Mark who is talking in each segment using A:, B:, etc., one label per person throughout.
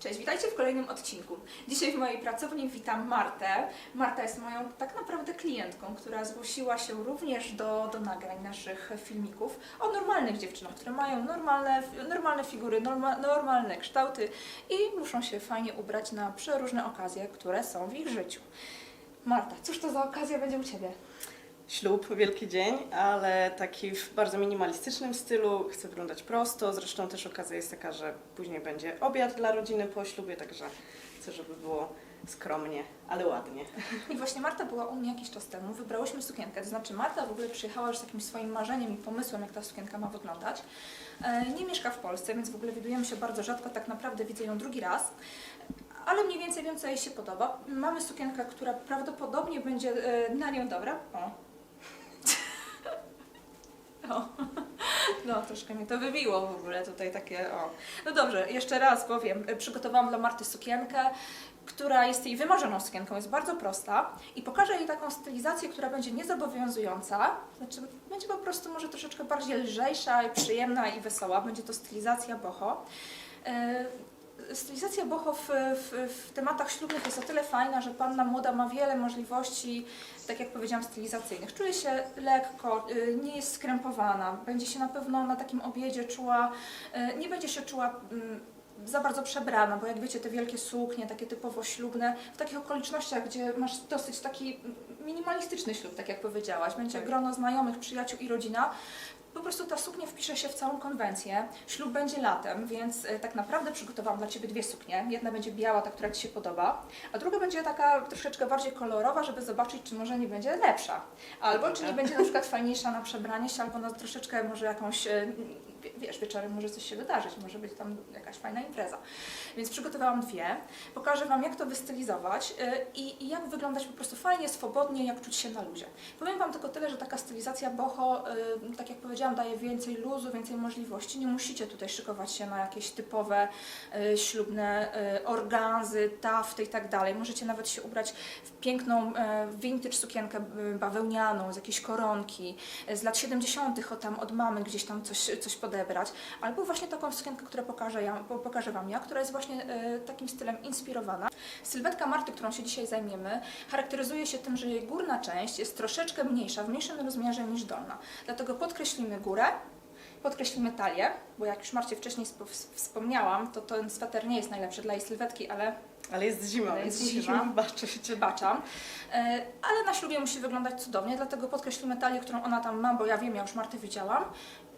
A: Cześć, witajcie w kolejnym odcinku. Dzisiaj w mojej pracowni witam Martę. Marta jest moją tak naprawdę klientką, która zgłosiła się również do, do nagrań naszych filmików o normalnych dziewczynach, które mają normalne, normalne figury, norma, normalne kształty i muszą się fajnie ubrać na przeróżne okazje, które są w ich życiu. Marta, cóż to za okazja będzie u Ciebie?
B: Ślub, wielki dzień, ale taki w bardzo minimalistycznym stylu. Chcę wyglądać prosto. Zresztą też okazja jest taka, że później będzie obiad dla rodziny po ślubie, także chcę, żeby było skromnie, ale ładnie.
A: I właśnie Marta była u mnie jakiś czas temu, wybrałyśmy sukienkę, to znaczy Marta w ogóle przyjechała już z jakimś swoim marzeniem i pomysłem, jak ta sukienka ma wyglądać. E, Nie mieszka w Polsce, więc w ogóle widujemy się bardzo rzadko, tak naprawdę widzę ją drugi raz. Ale mniej więcej wiem, co jej się podoba. Mamy sukienkę, która prawdopodobnie będzie e, na nią dobra. O. o. No, troszkę mnie to wybiło w ogóle tutaj takie, o. No dobrze, jeszcze raz powiem. Przygotowałam dla Marty sukienkę, która jest jej wymarzoną sukienką, jest bardzo prosta i pokażę jej taką stylizację, która będzie niezobowiązująca, znaczy będzie po prostu może troszeczkę bardziej lżejsza i przyjemna i wesoła, będzie to stylizacja boho. Stylizacja boho w, w, w tematach ślubnych jest o tyle fajna, że panna młoda ma wiele możliwości, tak jak powiedziałam, stylizacyjnych. Czuje się lekko, y, nie jest skrępowana, będzie się na pewno na takim obiedzie czuła, y, nie będzie się czuła mm, za bardzo przebrana, bo jak wiecie, te wielkie suknie, takie typowo ślubne, w takich okolicznościach, gdzie masz dosyć taki minimalistyczny ślub, tak jak powiedziałaś, będzie
B: Tak.
A: grono znajomych, przyjaciół i rodzina, po prostu ta suknia wpisze się w całą konwencję. Ślub będzie latem, więc e, tak naprawdę przygotowałam dla Ciebie dwie suknie. Jedna będzie biała, ta, która Ci się podoba, a druga będzie taka troszeczkę bardziej kolorowa, żeby zobaczyć, czy może nie będzie lepsza. Albo czy nie będzie na przykład fajniejsza na przebranie się, albo na troszeczkę może jakąś, e, wiesz, wieczorem może coś się wydarzyć, może być tam jakaś fajna impreza. Więc przygotowałam dwie. Pokażę Wam, jak to wystylizować e, i, i jak wyglądać po prostu fajnie, swobodnie, jak czuć się na luzie. Powiem Wam tylko tyle, że taka stylizacja boho, y, tak jak powiedziałam, daje więcej luzu, więcej możliwości. Nie musicie tutaj szykować się na jakieś typowe y, ślubne y, organzy, tafty i tak dalej. Możecie nawet się ubrać w piękną y, vintage sukienkę y, bawełnianą, z jakiejś koronki, y, z lat 70. O, tam od mamy gdzieś tam coś, coś podebrać. Albo właśnie taką sukienkę, którą pokażę, ja, po- pokażę Wam ja, która jest właśnie y, takim stylem inspirowana. Sylwetka Marty, którą się dzisiaj zajmiemy, charakteryzuje się tym, że jej górna część jest troszeczkę mniejsza, w mniejszym rozmiarze niż dolna. Dlatego podkreślimy górę, podkreślimy talię, bo jak już Marcie wcześniej spo- wspomniałam, to ten sweter nie jest najlepszy dla jej sylwetki, ale
B: Ale jest zima,
A: Ale
B: więc
A: jest zima.
B: wybaczyć.
A: wybaczam. E, Ale na ślubie musi wyglądać cudownie, dlatego podkreślimy talię, którą ona tam ma, bo ja wiem, ja już Martę widziałam.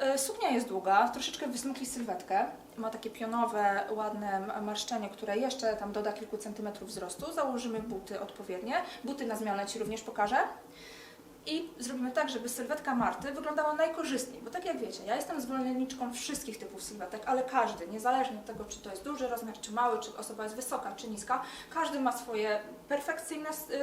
A: E, Suknia jest długa, troszeczkę wysmukli sylwetkę. Ma takie pionowe, ładne marszczenie, które jeszcze tam doda kilku centymetrów wzrostu. Założymy buty odpowiednie. Buty na zmianę Ci również pokażę. I zrobimy tak, żeby sylwetka Marty wyglądała najkorzystniej, bo tak jak wiecie, ja jestem zwolenniczką wszystkich typów sylwetek, ale każdy, niezależnie od tego, czy to jest duży rozmiar, czy mały, czy osoba jest wysoka, czy niska, każdy ma swoje perfekcyjne y,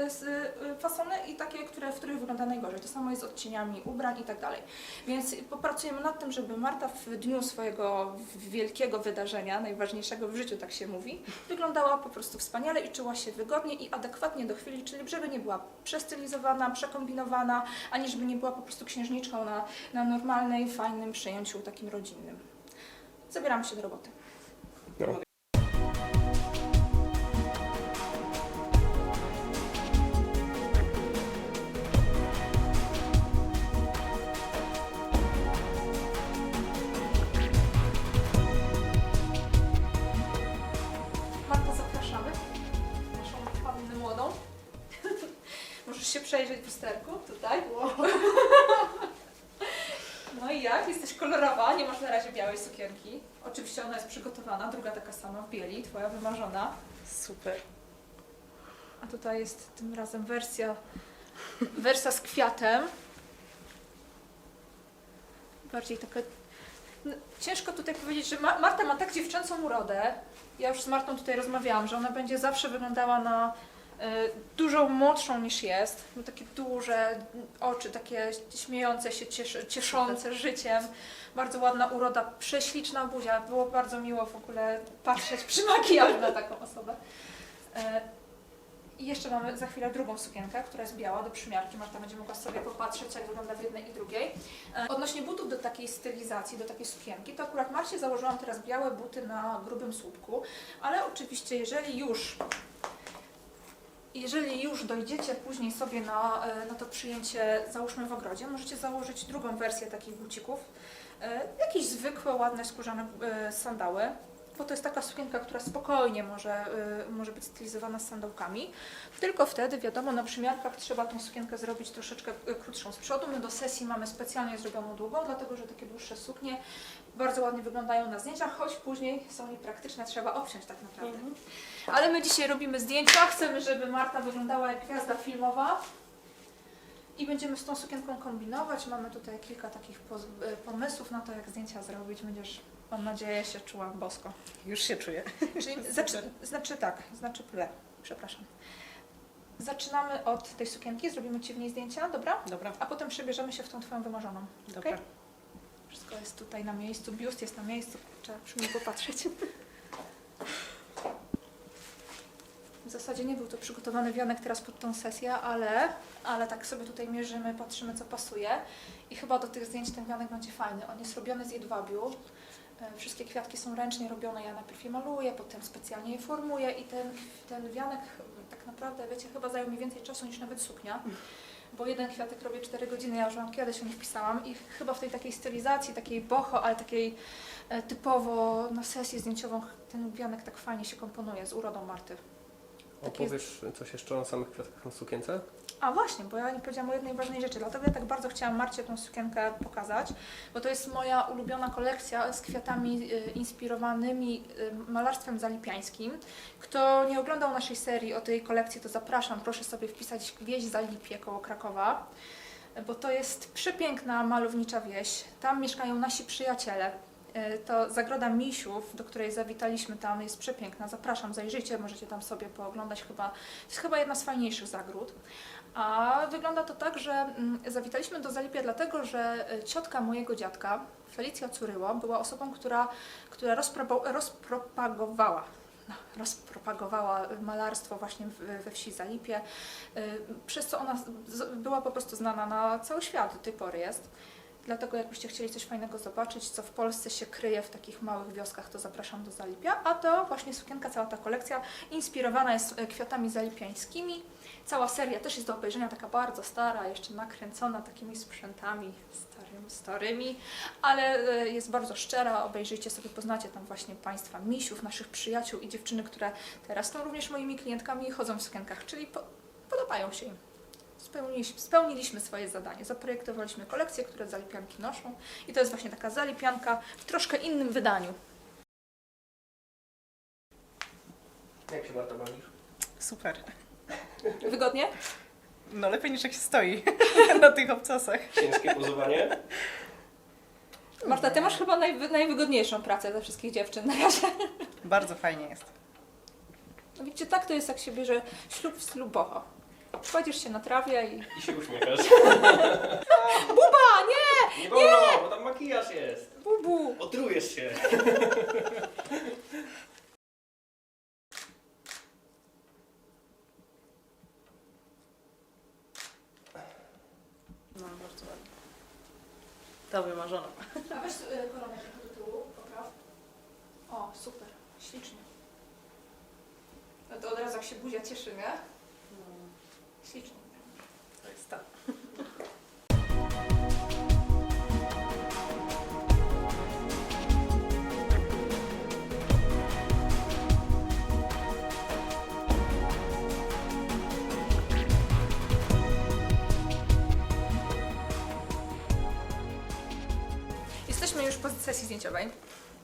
A: y, fasony i takie, które, w których wygląda najgorzej. To samo jest z odcieniami ubrań i tak dalej. Więc popracujemy nad tym, żeby Marta w dniu swojego wielkiego wydarzenia, najważniejszego w życiu, tak się mówi, wyglądała po prostu wspaniale i czuła się wygodnie i adekwatnie do chwili, czyli żeby nie była przestylizowana, przekombinowana, ani żeby nie była po prostu księżniczką na, na normalnej, fajnym przyjęciu takim rodzinnym. Zabieram się do roboty. Marta, Się przejrzeć w lusterku, tutaj. No i jak? Jesteś kolorowa, nie masz na razie białej sukienki. Oczywiście ona jest przygotowana, druga taka sama w bieli, twoja wymarzona.
B: Super.
A: A tutaj jest tym razem wersja, wersja z kwiatem. Bardziej taka... no, Ciężko tutaj powiedzieć, że Ma Marta ma tak dziewczęcą urodę. Ja już z Martą tutaj rozmawiałam, że ona będzie zawsze wyglądała na dużo młodszą niż jest. Ma takie duże oczy, takie śmiejące się, cieszy, cieszące życiem. Bardzo ładna uroda, prześliczna buzia. Było bardzo miło w ogóle patrzeć przy makijażu na taką osobę. E, I jeszcze mamy za chwilę drugą sukienkę, która jest biała do przymiarki. Marta będzie mogła sobie popatrzeć, jak wygląda w jednej i drugiej. E, Odnośnie butów do takiej stylizacji, do takiej sukienki, to akurat Marcie założyłam teraz białe buty na grubym słupku, ale oczywiście jeżeli już jeżeli już dojdziecie później sobie na, e, na to przyjęcie, załóżmy w ogrodzie, możecie założyć drugą wersję takich bucików. E, Jakieś zwykłe, ładne, skórzane e, sandały, bo to jest taka sukienka, która spokojnie może, e, może być stylizowana z sandałkami. Tylko wtedy, wiadomo, na przymiarkach trzeba tą sukienkę zrobić troszeczkę e, krótszą z przodu. My do sesji mamy specjalnie zrobioną długą, dlatego że takie dłuższe suknie bardzo ładnie wyglądają na zdjęciach, choć później są niepraktyczne, trzeba obciąć tak naprawdę. Ale my dzisiaj robimy zdjęcia, chcemy, żeby Marta wyglądała jak gwiazda filmowa. I będziemy z tą sukienką kombinować. Mamy tutaj kilka takich e, pomysłów na to, jak zdjęcia zrobić. Będziesz, mam nadzieję, się czuła bosko.
B: Już się czuję.
A: Czyli zaczy, znaczy tak, znaczy ple, przepraszam. Zaczynamy od tej sukienki, zrobimy Ci w niej zdjęcia, dobra?
B: Dobra,
A: A potem przebierzemy się w tą Twoją wymarzoną.
B: dobra.
A: Okej. Wszystko jest tutaj na miejscu, biust jest na miejscu, trzeba przy mnie popatrzeć. W zasadzie nie był to przygotowany wianek teraz pod tą sesję, ale, ale tak sobie tutaj mierzymy, patrzymy co pasuje i chyba do tych zdjęć ten wianek będzie fajny. On jest robiony z jedwabiu. E, Wszystkie kwiatki są ręcznie robione, ja najpierw je maluję, potem specjalnie je formuję i ten, ten wianek tak naprawdę, wiecie, chyba zajął mi więcej czasu niż nawet suknia bo jeden kwiatek robię 4 godziny, ja już Wam kiedyś o nich pisałam i chyba w tej takiej stylizacji, takiej boho, ale takiej e, typowo na sesję zdjęciową ten wianek tak fajnie się komponuje z urodą Marty. Tak.
C: Opowiesz coś jeszcze o samych kwiatkach na sukience?
A: A właśnie, bo ja nie powiedziałam o jednej ważnej rzeczy, dlatego ja tak bardzo chciałam Marcie tą sukienkę pokazać, bo to jest moja ulubiona kolekcja z kwiatami y, inspirowanymi y, malarstwem zalipiańskim. Kto nie oglądał naszej serii o tej kolekcji, to zapraszam, proszę sobie wpisać wieś Zalipie koło Krakowa, bo to jest przepiękna malownicza wieś. Tam mieszkają nasi przyjaciele. Y, To zagroda misiów, do której zawitaliśmy tam, jest przepiękna. Zapraszam, zajrzyjcie, możecie tam sobie pooglądać. Chyba, jest chyba jedna z fajniejszych zagród. A wygląda to tak, że mm, zawitaliśmy do Zalipia dlatego, że y, ciotka mojego dziadka, Felicja Curyło, była osobą, która, która rozpropagowała no, rozpropagowała malarstwo właśnie we wsi Zalipie, y, przez co ona była po prostu znana na cały świat, do tej pory jest. Dlatego jakbyście chcieli coś fajnego zobaczyć, co w Polsce się kryje w takich małych wioskach, to zapraszam do Zalipia. A to właśnie sukienka, cała ta kolekcja inspirowana jest e, kwiatami zalipiańskimi. Cała seria też jest do obejrzenia, taka bardzo stara, jeszcze nakręcona takimi sprzętami starymi, starymi, ale e, jest bardzo szczera. Obejrzyjcie sobie, poznacie tam właśnie Państwa misiów, naszych przyjaciół i dziewczyny, które teraz są również moimi klientkami i chodzą w sukienkach, czyli po, podobają się im. Spełniliśmy, spełniliśmy swoje zadanie. Zaprojektowaliśmy kolekcje, które zalipianki noszą i to jest właśnie taka zalipianka w troszkę innym wydaniu.
C: Jak się Marta bawisz?
B: Super.
A: Wygodnie?
B: No lepiej niż jak się stoi na tych obcasach.
C: Ciężkie pozowanie?
A: Marta, ty masz chyba najwy, najwygodniejszą pracę ze wszystkich dziewczyn na razie.
B: Bardzo fajnie jest.
A: No widzicie, tak to jest, jak się bierze ślub w stylu boho. Kładziesz się na trawie i...
C: I się uśmiechasz.
A: Buba, nie!
C: Nie wolno, bo tam makijaż jest.
A: Bubu!
C: Otrujesz się.
B: No, bardzo ładnie. To wymarzona.
A: A weź y, koronę trochę do tyłu, popraw. O, super, ślicznie. No to od razu jak się buzia cieszy, nie? Jesteśmy już po sesji zdjęciowej.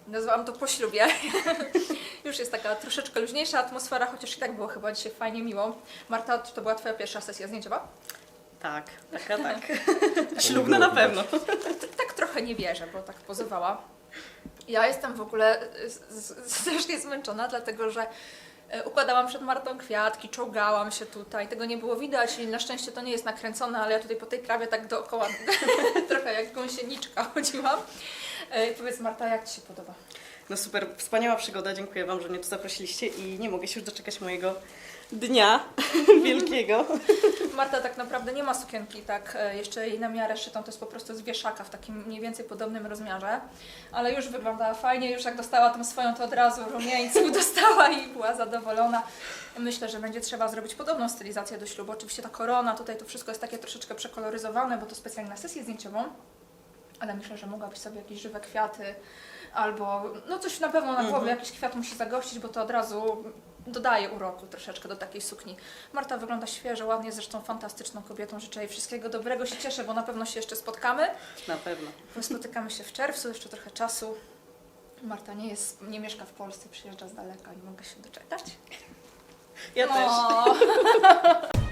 A: Nazwałam to po ślubie. już jest taka troszeczkę luźniejsza atmosfera, chociaż i tak było chyba dzisiaj fajnie miło. Marta, to była Twoja pierwsza sesja zdjęciowa?
B: Tak, taka tak. Ślubna na pewno.
A: T- tak trochę nie wierzę, bo tak pozowała. Ja jestem w ogóle strasznie zmęczona, dlatego że y, układałam przed Martą kwiatki, czołgałam się tutaj, tego nie było widać i na szczęście to nie jest nakręcone, ale ja tutaj po tej trawie tak dookoła trochę jak gąsieniczka chodziłam. Y, Powiedz Marta, jak Ci się podoba?
B: No super, wspaniała przygoda. Dziękuję Wam, że mnie tu zaprosiliście i nie mogę się już doczekać mojego dnia wielkiego.
A: Marta tak naprawdę nie ma sukienki tak e, jeszcze jej na miarę szytą, to jest po prostu z wieszaka w takim mniej więcej podobnym rozmiarze, ale już wyglądała fajnie, już jak dostała tą swoją, to od razu rumieńców dostała i była zadowolona. Myślę, że będzie trzeba zrobić podobną stylizację do ślubu. Oczywiście ta korona, tutaj to wszystko jest takie troszeczkę przekoloryzowane, bo to specjalnie na sesję zdjęciową, ale myślę, że mogłabyś sobie jakieś żywe kwiaty albo no coś na pewno na głowie,
B: Mhm.
A: jakiś kwiat musi zagościć, bo to od razu dodaje uroku troszeczkę do takiej sukni. Marta wygląda świeżo, ładnie, zresztą fantastyczną kobietą. Życzę jej wszystkiego dobrego, się cieszę, bo na pewno się jeszcze spotkamy.
B: Na pewno.
A: Spotykamy się w czerwcu, jeszcze trochę czasu. Marta nie jest, nie mieszka w Polsce, przyjeżdża z daleka i mogę się doczekać.
B: Ja też.
A: No.